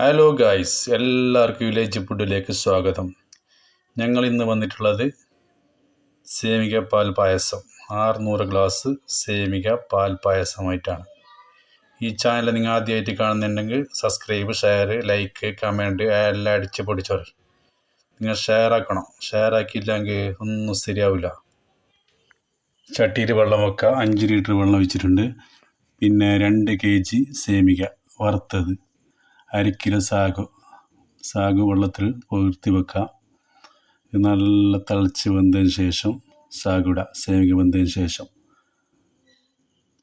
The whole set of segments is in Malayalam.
ഹലോ ഗായ്സ് എല്ലാവർക്കും വില്ലേജ് ഫുഡിലേക്ക് സ്വാഗതം. ഞങ്ങൾ ഇന്ന് വന്നിട്ടുള്ളത് സേമിക പാൽ പായസം. ആറുനൂറ് ഗ്ലാസ് സേമിക പാൽ പായസമായിട്ടാണ്. ഈ ചാനൽ നിങ്ങൾ ആദ്യമായിട്ട് കാണുന്നുണ്ടെങ്കിൽ സബ്സ്ക്രൈബ് ഷെയർ ലൈക്ക് കമന്റ് എല്ലാം അടിച്ച് പൊടിച്ചോറി നിങ്ങൾ ഷെയർ ആക്കണം. ഷെയർ ആക്കിയില്ലെങ്കിൽ ഒന്നും ശരിയാവില്ല. ചട്ടിയിൽ വെള്ളം വെക്കുക. അഞ്ച് ലിറ്റർ വെള്ളം വെച്ചിട്ടുണ്ട് പിന്നെ രണ്ട് കെ ജി സേമിക വറുത്തത്. അര കിലോ സാഗു സാഗു വെള്ളത്തിൽ പുതിർത്തി വെക്കുക നല്ല തിളച്ച് വെന്തതിന് ശേഷം സാഗുട സേവിക വെന്തതിന് ശേഷം.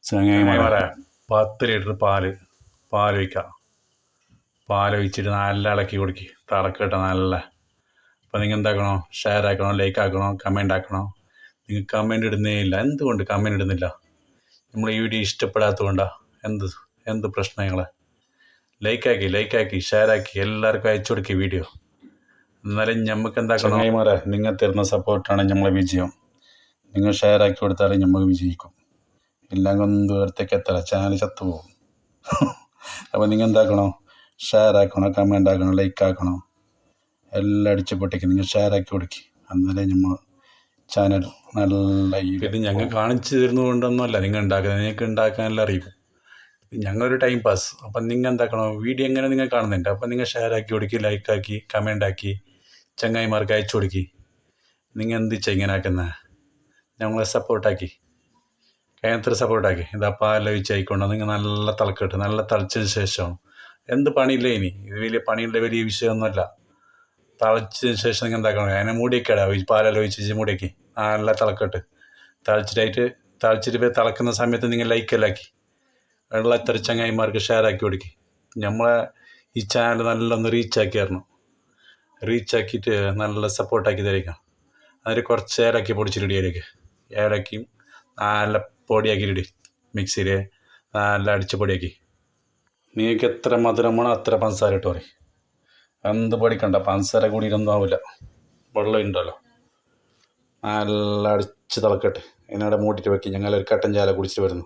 ചങ്ങായി പത്ത് ലിറ്റർ പാൽ പാൽ ഒഴിക്കുക പാൽ ഒഴിച്ചിട്ട് നല്ല ഇളക്കി കൊടുക്കി. തിളക്കിട്ട നല്ല. അപ്പോൾ നിങ്ങൾ എന്താക്കണോ? ഷെയർ ആക്കണോ? ലൈക്ക് ആക്കണോ? കമന്റ് ആക്കണോ? നിങ്ങൾ കമന്റ് ഇടുന്നേ ഇല്ല. എന്തുകൊണ്ട് കമന്റ് ഇടുന്നില്ല? നമ്മൾ ഈ വീഡിയോ ഇഷ്ടപ്പെടാത്തതുകൊണ്ടാണ് എന്ത് എന്ത് പ്രശ്നങ്ങളെ ലൈക്കാക്കി ലൈക്കാക്കി ഷെയറാക്കി എല്ലാവർക്കും അയച്ചു കൊടുക്കി വീഡിയോ എന്നാലും നമുക്ക് എന്താക്കണം? നിങ്ങൾ തരുന്ന സപ്പോർട്ടാണ് നമ്മളെ വിജയം. നിങ്ങൾ ഷെയറാക്കി കൊടുത്താലും നമുക്ക് വിജയിക്കും. ഇല്ലെങ്കിൽ ദൂരത്തേക്ക് എത്തല? ചാനൽ ചത്തുപോകും അപ്പോൾ നിങ്ങൾ എന്താക്കണോ? ഷെയർ ആക്കണോ? കമന്റ് ആക്കണോ? ലൈക്ക് ആക്കണോ? എല്ലാം അടിച്ചു പൊട്ടിക്കും. നിങ്ങൾ ഷെയർ ആക്കി കൊടുക്കി. എന്നാലേ നമ്മൾ ചാനൽ നല്ല ഇത് ഞങ്ങൾ കാണിച്ചു തരുന്നതുകൊണ്ടൊന്നുമല്ല നിങ്ങൾ ഉണ്ടാക്കുന്നത്. നിങ്ങൾക്ക് ഉണ്ടാക്കാനെല്ലാം അറിയും ഞങ്ങളൊരു ടൈം പാസ് അപ്പം നിങ്ങൾ എന്താക്കണോ വീഡിയോ എങ്ങനെ നിങ്ങൾ കാണുന്നുണ്ട്? അപ്പം നിങ്ങൾ ഷെയർ ആക്കി കൊടുക്കി ലൈക്ക് ആക്കി കമന്റ് ആക്കി ചങ്ങായിമാർക്ക് അയച്ചു കൊടുക്കി. നിങ്ങൾ എന്ത് ഇങ്ങനെ ആക്കുന്നത് ഞങ്ങളെ സപ്പോർട്ടാക്കി കഴിഞ്ഞത്ര സപ്പോർട്ടാക്കി ഇതാ പാലൊഴിച്ച് ആയിക്കൊണ്ട് നിങ്ങൾ നല്ല തിളക്കിട്ട് നല്ല തിളച്ചതിന് ശേഷം. എന്ത് പണിയില്ല ഇനി? ഇത് വലിയ പണിയുള്ള വലിയ വിഷയമൊന്നുമല്ല. തിളച്ചതിന് ശേഷം നിങ്ങൾ എന്താക്കണം? അതിനെ മൂടിയൊക്കെടാ പാലോചിച്ച് മൂടിയൊക്കെ. നല്ല തിളക്കട്ട് തിളച്ചിട്ടായിട്ട് തിളച്ചിട്ട് തിളക്കുന്ന സമയത്ത് നിങ്ങൾ ലൈക്കെല്ലാം ആക്കി? ഉള്ള ഇത്ര ചങ്ങായിമാർക്ക് ഷെയർ ആക്കി കൊടുക്കി. നമ്മളെ ഈ ചാനൽ നല്ലൊന്ന് റീച്ചാക്കിയായിരുന്നു റീച്ച് ആക്കിയായിരുന്നു റീച്ച് ആക്കിയിട്ട് നല്ല സപ്പോർട്ടാക്കി തരിക അതിൽ കുറച്ച് ഏലക്കി പൊടിച്ചിട്ട് ഇടിയായിരിക്കും ഏലക്കിയും നല്ല പൊടിയാക്കിയിട്ടി മിക്സിയിൽ നല്ല അടിച്ച് പൊടിയാക്കി. നിങ്ങൾക്ക് എത്ര മധുരം വേണോ അത്ര പഞ്ചസാര ഇട്ട് പറയും. എന്ത് പൊടിക്കണ്ട പഞ്ചസാര കൂടിയിട്ടൊന്നും ആവില്ല വെള്ളം ഉണ്ടല്ലോ. നല്ല അടിച്ച് തിളക്കട്ടെ. എന്നവിടെ മൂട്ടിട്ട് വെക്കി. ഞങ്ങൾ ഒരു കട്ടൻ ചാല കുടിച്ചിട്ട് വരുന്നു.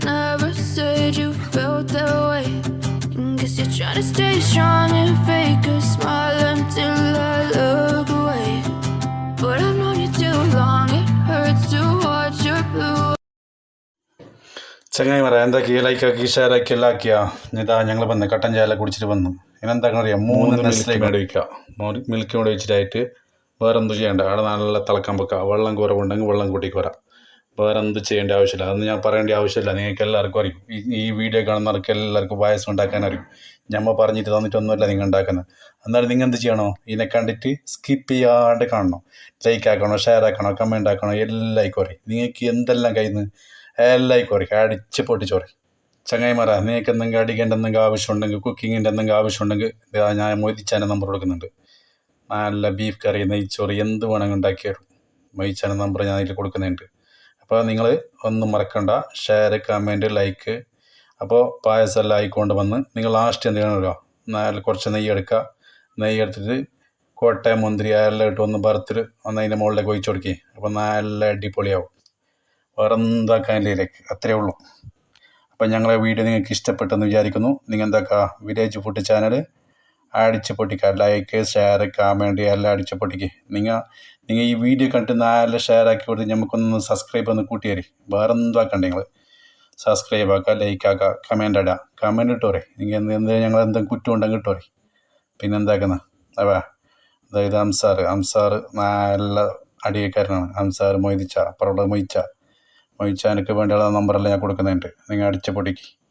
said you felt that way. And guess you're trying to stay strong and fake a smile until I look away. But I've known you too long, it hurts to watch your blue ചങ്ങായിമാരെ എന്താക്കി ലൈക്കാക്കി ഷെയറാക്കി എല്ലാം ആക്കിയാ ഇതാ ഞങ്ങൾ വന്ന് കട്ടൻ ചായ കുടിച്ചിട്ട് വന്നു. ഇനെന്താക്കണം അറിയാം മൂന്ന് നെസ്ലേ മേട് വയ്ക്കുക മിൽക്ക് മേട് വെച്ചിട്ടായിട്ട് വേറെ എന്തോ ചെയ്യണ്ട. അവിടെ നല്ല തിളക്കാൻ വെക്കുക വെള്ളം കുറവുണ്ടെങ്കിൽ വെള്ളം കൂട്ടിക്ക് വരാം. വേറെ എന്ത് ചെയ്യേണ്ട ആവശ്യമില്ല. അതൊന്നും ഞാൻ പറയേണ്ട ആവശ്യമില്ല. നിങ്ങൾക്ക് എല്ലാവർക്കും അറിയും. ഈ വീഡിയോ കാണുന്നവർക്ക് എല്ലാവർക്കും പായസം ഉണ്ടാക്കാൻ അറിയും. ഞമ്മ പറഞ്ഞിട്ട് തന്നിട്ടൊന്നുമല്ല നിങ്ങൾ ഉണ്ടാക്കുന്നത്. എന്നാലും നിങ്ങൾ എന്ത് ചെയ്യണോ? ഇതിനെ കണ്ടിട്ട് സ്കിപ്പ് ചെയ്യാണ്ട് കാണണം? ലൈക്ക് ആക്കണോ? ഷെയർ ആക്കണോ? കമന്റ് ആക്കണോ? എല്ലാം കുറേ നിങ്ങൾക്ക് എന്തെല്ലാം കയ്യിൽ നിന്ന് എല്ലാം ആയിക്കോറി അടിച്ച് പൊട്ടിച്ചോറി. ചങ്ങായിമാരാ നിങ്ങൾക്ക് എന്തെങ്കിലും അടിക്കേണ്ട എന്തെങ്കിലും ആവശ്യമുണ്ടെങ്കിൽ കുക്കിങ്ങിന്റെ എന്തെങ്കിലും ആവശ്യമുണ്ടെങ്കിൽ ഞാൻ മൊയ്തിച്ചാന്റെ നമ്പർ കൊടുക്കുന്നുണ്ട്. നല്ല ബീഫ് കറി നെയ്ച്ചോറ് എന്ത് വേണമെങ്കിൽ ഉണ്ടാക്കി തരും നമ്പർ ഞാൻ അതിൽ കൊടുക്കുന്നുണ്ട്. അപ്പോൾ നിങ്ങൾ ഒന്നും മറക്കണ്ട. ഷെയർ കമന്റ് ലൈക്ക് അപ്പോൾ പായസം എല്ലാം ആയിക്കൊണ്ട് വന്ന് നിങ്ങൾ ലാസ്റ്റ് എന്തെങ്കിലും ചെയ്യണമല്ലോ നല്ല കുറച്ച് നെയ്യ് എടുക്കുക നെയ്യ് എടുത്തിട്ട് കോട്ടയം മുന്തിരി എല്ലാം ഇട്ട് ഒന്ന് വറുത്തിട്ട് ഒന്ന് അതിന്റെ മുകളിലേക്ക് ഒഴിച്ചു കൊടുക്കുക അപ്പോൾ നല്ല അടിപൊളിയാവും. വേറെ എന്താക്കാനില്ലേക്ക് അത്രയേ ഉള്ളൂ. അപ്പം ഞങ്ങളെ വീഡിയോ നിങ്ങൾക്ക് ഇഷ്ടപ്പെട്ടെന്ന് വിചാരിക്കുന്നു. നിങ്ങൾ എന്താക്കുക വില്ലേജ് ഫുഡ് ചാനൽ അടിച്ച് പൊട്ടിക്കുക ലൈക്ക് ഷെയർ കമന്റ് എല്ലാം അടിച്ച് പൊട്ടിക്കുക നിങ്ങൾ നിങ്ങൾ ഈ വീഡിയോ കണ്ടിട്ട് നാല് ഷെയർ ആക്കി കൊടുത്ത് നമുക്കൊന്ന് സബ്സ്ക്രൈബ് ഒന്ന് കൂട്ടിയേരി. വേറെ എന്താക്കണ്ട നിങ്ങൾ സബ്സ്ക്രൈബ് ആക്കുക ലൈക്ക് ആക്കുക കമന്റ് ഇടുക കമന്റ് ഇട്ടോറേ നിങ്ങൾ എന്ത് എന്ത് ഞങ്ങൾ എന്തെങ്കിലും കുറ്റം ഉണ്ടെങ്കിൽ ഇട്ടോരെ. പിന്നെ എന്താക്കുന്ന? അതാ. അതായത് അംസാർ. അംസാർ നല്ല അടിയക്കാരനാണ്. അംസാർ മൊയ്തിച്ച അപ്പുറമുള്ള മൊയ്ച്ച. മൊയ്ച്ചാനൊക്കെ വേണ്ടിയുള്ള നമ്പറെല്ലാം ഞാൻ കൊടുക്കുന്നുണ്ട്. നിങ്ങൾ അടിച്ച് പൊടിക്ക്